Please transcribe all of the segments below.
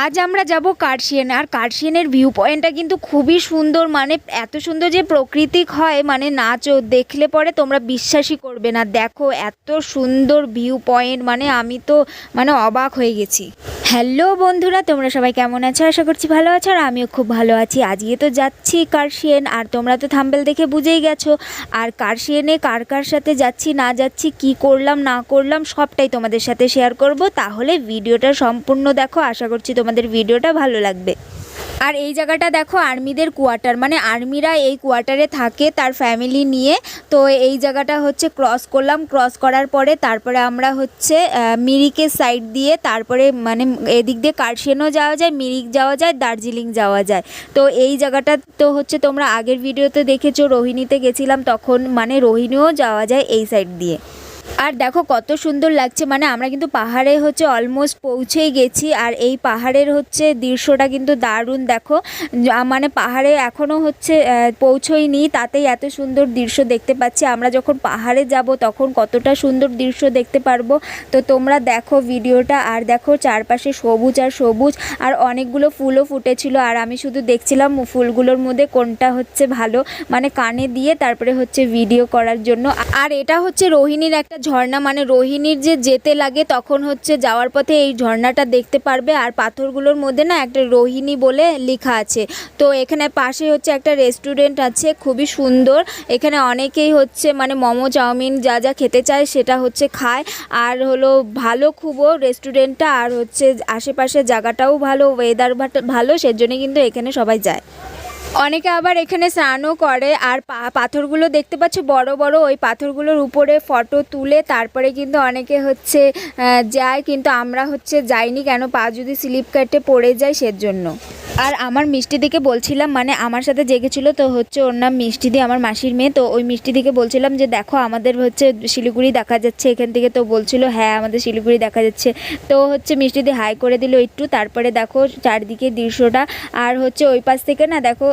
আজ আমরা যাব কার্শিয়ান, আর কার্শিয়ানের ভিউ পয়েন্টটা কিন্তু খুবই সুন্দর মানে এত সুন্দর যে প্রকৃতিক হয় মানে নাচও দেখলে পরে তোমরা বিশ্বাসই করবে না। দেখো, এত সুন্দর ভিউ পয়েন্ট মানে আমি তো মানে অবাক হয়ে গেছি। হ্যালো বন্ধুরা, তোমরা সবাই কেমন আছো? আশা করছি ভালো আছো, আর আমিও খুব ভালো আছি। আজকে তো যাচ্ছি কার্শিয়ান, আর তোমরা তো থাম্বেল দেখে বুঝেই গেছো। আর কার্শিয়ানে কার কার সাথে যাচ্ছি, না যাচ্ছি, কি করলাম, না করলাম, সবটাই তোমাদের সাথে শেয়ার করব। তাহলে ভিডিওটা সম্পূর্ণ দেখো, আশা করছি তোমাদের ভিডিওটা ভালো লাগবে। আর এই জায়গাটা দেখো আর্মিদের কোয়ার্টার মানে আর্মিরা এই কোয়ার্টারে থাকে তার ফ্যামিলি নিয়ে। তো এই জায়গাটা হচ্ছে ক্রস করলাম, ক্রস করার পরে তারপরে আমরা হচ্ছে মিরিকের সাইড দিয়ে তারপরে মানে এদিক দিয়ে কার্শিয়ানও যাওয়া যায়, মিরিক যাওয়া যায়, দার্জিলিং যাওয়া যায়। তো এই জায়গাটা তো হচ্ছে তোমরা আগের ভিডিওতে দেখেছ, রোহিণীতে গেছিলাম, তখন মানে রোহিণীও যাওয়া যায় এই সাইড দিয়ে। আর দেখো কত সুন্দর লাগছে মানে আমরা কিন্তু পাহাড়ে হচ্ছে অলমোস্ট পৌঁছেই গেছি, আর এই পাহাড়ের হচ্ছে দৃশ্যটা কিন্তু দারুণ, দেখো। মানে পাহাড়ে এখনও হচ্ছে পৌঁছোইনি, তাতেই এত সুন্দর দৃশ্য দেখতে পাচ্ছি। আমরা যখন পাহাড়ে যাব তখন কতটা সুন্দর দৃশ্য দেখতে পারব। তো তোমরা দেখো ভিডিওটা, আর দেখো চারপাশে সবুজ আর সবুজ, আর অনেকগুলো ফুলও ফুটেছিল, আর আমি শুধু দেখছিলাম ফুলগুলোর মধ্যে কোনটা হচ্ছে ভালো মানে কানে দিয়ে তারপরে হচ্ছে ভিডিও করার জন্য। আর এটা হচ্ছে রোহিণীর একটা ঝর্ণা মানে রোহিণীর যে যেতে লাগে তখন হচ্ছে যাওয়ার পথে এই ঝর্ণাটা দেখতে পারবে। আর পাথরগুলোর মধ্যে না একটা রোহিণী বলে লেখা আছে। তো এখানে পাশে হচ্ছে একটা রেস্টুরেন্ট আছে, খুবই সুন্দর। এখানে অনেকেই হচ্ছে মানে মোমো, চাউমিন যা যা খেতে চায় সেটা হচ্ছে খায়। আর হলো ভালো খুবও রেস্টুরেন্টটা। আর হচ্ছে আশেপাশে জায়গাটাও ভালো ওয়েদার ভালো, সেজন্য কিন্তু এখানে সবাই যায়। অনেকে আবার এখানে স্নানও করে আর পাথরগুলো দেখতে পাচ্ছ, বড় বড় ওই পাথরগুলোর উপরে ফটো তুলে তারপরে কিন্তু অনেকে হচ্ছে যায়, কিন্তু আমরা হচ্ছে যাইনি কেন? পা যদি স্লিপ কাটে পড়ে যায় সেজন্য। আর আমার মিষ্টি দিকে বলছিলাম মানে আমার সাথে জেগেছিল, তো হচ্ছে ওর নাম মিষ্টি দি আমার মাসির মেয়ে, তো ওই মিষ্টি দিকে বলছিলাম যে, দেখো, আমাদের হচ্ছে শিলিগুড়ি দেখা যাচ্ছে এখান থেকে। তো বলছিল হ্যাঁ আমাদের শিলিগুড়ি দেখা যাচ্ছে। তো হচ্ছে মিষ্টি দি হাই করে দিল একটু, তারপরে দেখো চারদিকে দৃশ্যটা, আর হচ্ছে ওই পাশ থেকে না দেখো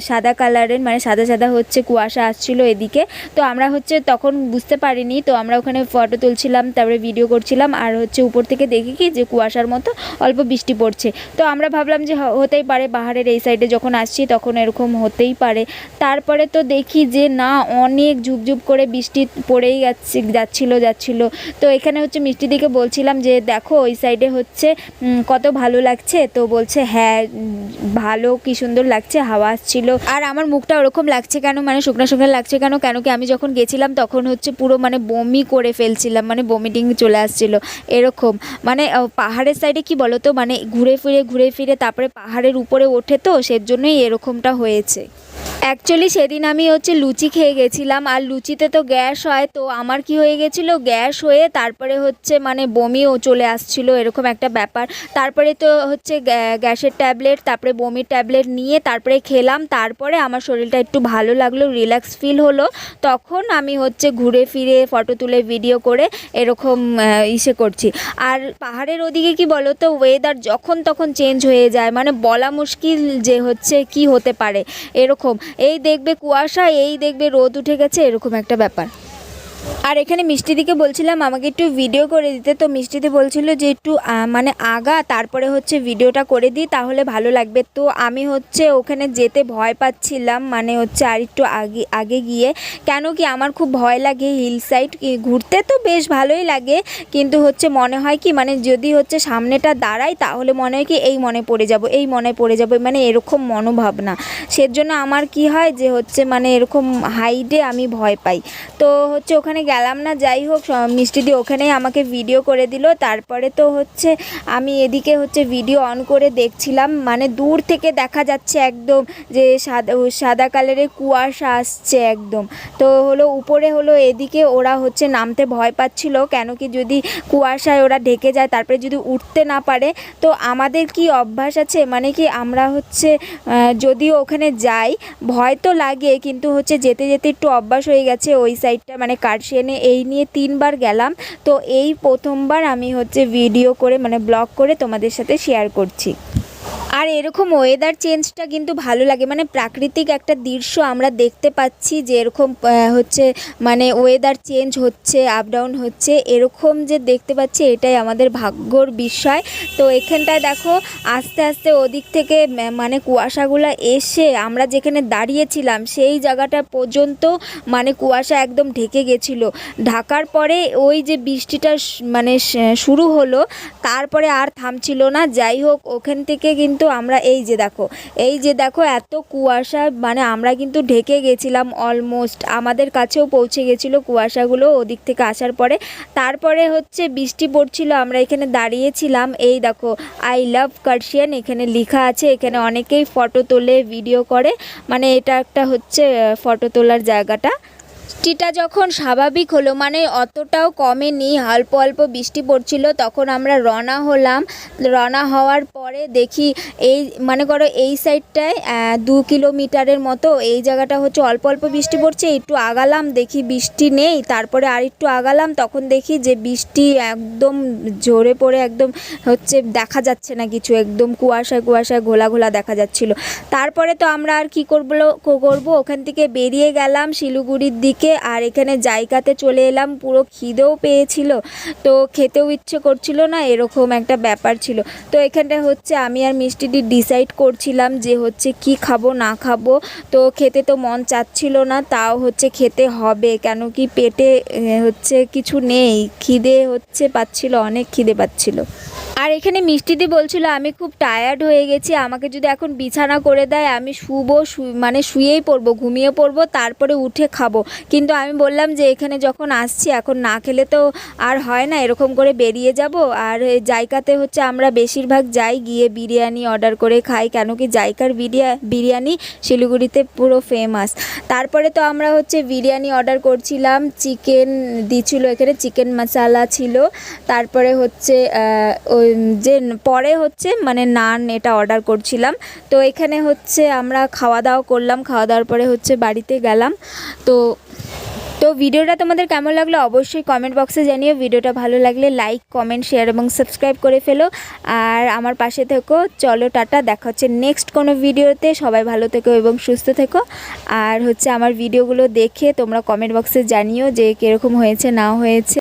সাদা কালারের মানে সাদা সাদা হচ্ছে কুয়াশা আসছিল এদিকে। তো আমরা হচ্ছে তখন বুঝতে পারিনি, তো আমরা ওখানে ফটো তুলছিলাম, তারপরে ভিডিও করছিলাম, আর হচ্ছে উপর থেকে দেখি কি যে কুয়াশার মতো অল্প বৃষ্টি পড়ছে। তো আমরা ভাবলাম যে, হ- হতেই পারে পাহাড়ের এই সাইডে যখন আসছি তখন এরকম হতেই পারে। তারপরে তো দেখি যে না, অনেক ঝুপঝুপ করে বৃষ্টি পড়েই যাচ্ছে, যাচ্ছিল যাচ্ছিল। তো এখানে হচ্ছে মিষ্টি দিকে বলছিলাম যে, দেখো, ওই সাইডে হচ্ছে কত ভালো লাগছে? তো বলছে হ্যাঁ ভালো, কি সুন্দর লাগছে, হাওয়া আসছিল। আর আমার মুখটা ওরকম লাগছে কেন মানে শুকনো শুকনো লাগছে কেন? কেন কি আমি যখন গেছিলাম তখন হচ্ছে পুরো মানে বমি করে ফেলছিলাম মানে বমিটিং চলে আসছিল, এরকম। মানে পাহাড়ের সাইডে কি বলো তো মানে ঘুরে ফিরে ঘুরে ফিরে, তারপরে পাহাড়ের উপরে ওঠে তো সেজন্যই এরকমটা হয়েছে। অ্যাকচুয়ালি সেদিন আমি হচ্ছে লুচি খেয়ে গেছিলাম, আর লুচিতে তো গ্যাস হয়, তো আমার কি হয়ে গেছিল? গ্যাস হয়ে তারপরে হচ্ছে মানে বমিও চলে আসছিল, এরকম একটা ব্যাপার। তারপরে তো হচ্ছে গ্যা- গ্যাসের ট্যাবলেট, তারপরে বমির ট্যাবলেট নিয়ে তারপরে খেলাম। তারপরে আমার শরীরটা একটু ভালো লাগল, রিল্যাক্স ফিল হলো। তখন আমি হচ্ছে ঘুরে ফিরে ফটো তুলে, ভিডিও করে এরকম ইসে করছি। আর পাহাড়ের ওদিকে কি বলো তো ওয়েদার যখন তখন চেঞ্জ হয়ে যায় মানে বলা মুশকিল যে হচ্ছে কি হতে পারে, এরকম। এই দেখবে কুয়াশা এই দেখবে রোদ উঠে গেছে এরকম একটা ব্যাপার। আর এখানে মিষ্টিদিকে বলছিলাম আমাকে একটু ভিডিও করে দিতে, তো মিষ্টিদি বলছিল যে একটু মানে আগা, তারপরে হচ্ছে ভিডিওটা করে দিই, তাহলে ভালো লাগবে। তো আমি হচ্ছে ওখানে যেতে ভয় পাচ্ছিলাম মানে হচ্ছে আর একটু আগে আগে গিয়ে। কেন কি আমার খুব ভয় লাগে হিল সাইড ঘুরতে, তো বেশ ভালোই লাগে। কিন্তু হচ্ছে মনে হয় কি মানে যদি হচ্ছে সামনেটা দাঁড়াই, তাহলে মনে হয় কি এই মনে পড়ে যাব, এই মনে পড়ে যাব মানে এরকম মনোভাবনা। সেজন্য আমার কি হয় যে হচ্ছে মানে এরকম হাইটে আমি ভয় পাই। তো হচ্ছে ওখানে গেলাম না, যাই হোক, স- মিষ্টি দি ওখানেই আমাকে ভিডিও করে দিল। তারপরে তো হচ্ছে আমি এদিকে হচ্ছে ভিডিও অন করে দেখছিলাম মানে দূর থেকে দেখা যাচ্ছে একদম যে সাদা সাদা কালারের কুয়াশা আসছে একদম। তো হলো উপরে হলো এদিকে ওরা হচ্ছে নামতে ভয় পাচ্ছিল, কেন কি যদি কুয়াশায় ওরা ঢেকে যায়, তারপরে যদি উঠতে না পারে, তো আমাদের কি অভ্যাস আছে? মানে কি আমরা হচ্ছে যদিও ওখানে যাই, ভয় তো লাগে, কিন্তু হচ্ছে যেতে যেতে একটু অভ্যাস হয়ে গেছে ওই সাইডটা মানে কার্শিয়ানে এই নিয়ে তিনবার গেলাম। তো এই প্রথমবার আমি হচ্ছে ভিডিও করে মানে ব্লগ করে তোমাদের সাথে শেয়ার করছি। আর এরকম ওয়েদার চেঞ্জটা কিন্তু ভালো লাগে। মানে প্রাকৃতিক একটা দৃশ্য আমরা দেখতে পাচ্ছি যে এরকম হচ্ছে মানে ওয়েদার চেঞ্জ হচ্ছে আপ ডাউন হচ্ছে, এরকম যে দেখতে পাচ্ছি এটাই আমাদের ভাগ্যর বিষয়। তো এখানটায় দেখো, আস্তে আস্তে ওদিক থেকে মানে কুয়াশাগুলো এসে আমরা যেখানে দাঁড়িয়েছিলাম, সেই জায়গাটা পর্যন্ত মানে কুয়াশা একদম ঢেকে গেছিল। ঢাকার পরে ওই যে বৃষ্টিটা মানে শুরু হলো, তারপরে আর থামছিল না। যাই হোক, ওখান থেকে কিন্তু আমরা এই যে দেখো, এই যে দেখো এত কুয়াশা মানে আমরা কিন্তু ঢেকে গেছিলাম অলমোস্ট আমাদের কাছেও পৌঁছে গেছিল কুয়াশাগুলো ওদিক থেকে আসার পরে। তারপরে হচ্ছে বৃষ্টি পড়ছিল, আমরা এখানে দাঁড়িয়েছিলাম, এই দেখো আই লাভ কার্শিয়ান এখানে লেখা আছে, এখানে অনেকেই ফটো তোলে ভিডিও করে মানে এটা একটা হচ্ছে ফটো তোলার জায়গাটা। বৃষ্টিটা যখন স্বাভাবিক হলো মানে অতটাও কমেনি। অল্প অল্প বৃষ্টি পড়ছিল, তখন আমরা রওনা হলাম। রওনা হওয়ার পরে দেখি এই মানে করো এই সাইডটায় দু কিলোমিটারের মতো এই জায়গাটা হচ্ছে অল্প অল্প বৃষ্টি পড়ছে। একটু আগালাম, দেখি বৃষ্টি নেই। তারপরে আর একটু আগালাম, তখন দেখি যে বৃষ্টি একদম জোরে পড়ে, একদম হচ্ছে দেখা যাচ্ছে না কিছু। একদম কুয়াশায় কুয়াশায় ঘোলা ঘোলা দেখা যাচ্ছিল। তারপরে তো আমরা আর কি করব করব? ওখান থেকে বেরিয়ে গেলাম শিলিগুড়ির দিকে। আর এখানে জায়গাতে চলে এলাম। পুরো খিদেও পেয়েছিল। তো খেতেও ইচ্ছে করছিল না, এরকম একটা ব্যাপার ছিল। তো এখানটা হচ্ছে আমি আর মিষ্টিটি ডিসাইড করছিলাম যে হচ্ছে কি খাব, না খাব। তো খেতে তো মন চাচ্ছিল না, তাও হচ্ছে খেতে হবে। কেন কি পেটে হচ্ছে কিছু নেই। খিদে হচ্ছে, পাচ্ছিল, অনেক খিদে পাচ্ছিল। আর এখানে মিষ্টিদি বলছিল, আমি খুব টায়ার্ড হয়ে গেছি, আমাকে যদি এখন বিছানা করে দেয়, আমি শুবো মানে শুয়েই পড়ব, ঘুমিয়ে পড়ব, তারপরে উঠে খাব। কিন্তু আমি বললাম যে, এখানে যখন আসছি, এখন না খেলে তো আর হয় না, এরকম করে বেরিয়ে যাব। আর জায়গাতে হচ্ছে, আমরা বেশিরভাগ যাই গিয়ে বিরিয়ানি অর্ডার করে খাই, কেন কি জায়গার বিরিয়া, বিরিয়ানি শিলিগুড়িতে পুরো ফেমাস তারপরে তো আমরা হচ্ছে বিরিয়ানি অর্ডার করছিলাম, চিকেন দিছিল, এখানে চিকেন মশালা ছিল। তারপরে হচ্ছে যে পরে হচ্ছে মানে নান এটা অর্ডার করছিলাম। তো এখানে হচ্ছে আমরা খাওয়া দাওয়া করলাম খাওয়া দাওয়ার পরে হচ্ছে বাড়িতে গেলাম। তো তো ভিডিওটা তোমাদের কেমন লাগল অবশ্যই কমেন্ট বক্সে জানিও। ভিডিওটা ভালো লাগলে লাইক কমেন্ট শেয়ার এবং সাবস্ক্রাইব করে ফেলো। আর আমার পাশে থেকো। চলো, টাটা। দেখা হচ্ছে নেক্সট কোনো ভিডিওতে। সবাই ভালো থেকো এবং সুস্থ থেকো। আর হচ্ছে আমার ভিডিওগুলো দেখে তোমরা কমেন্ট বক্সে জানিও যে কীরকম হয়েছে, না হয়েছে।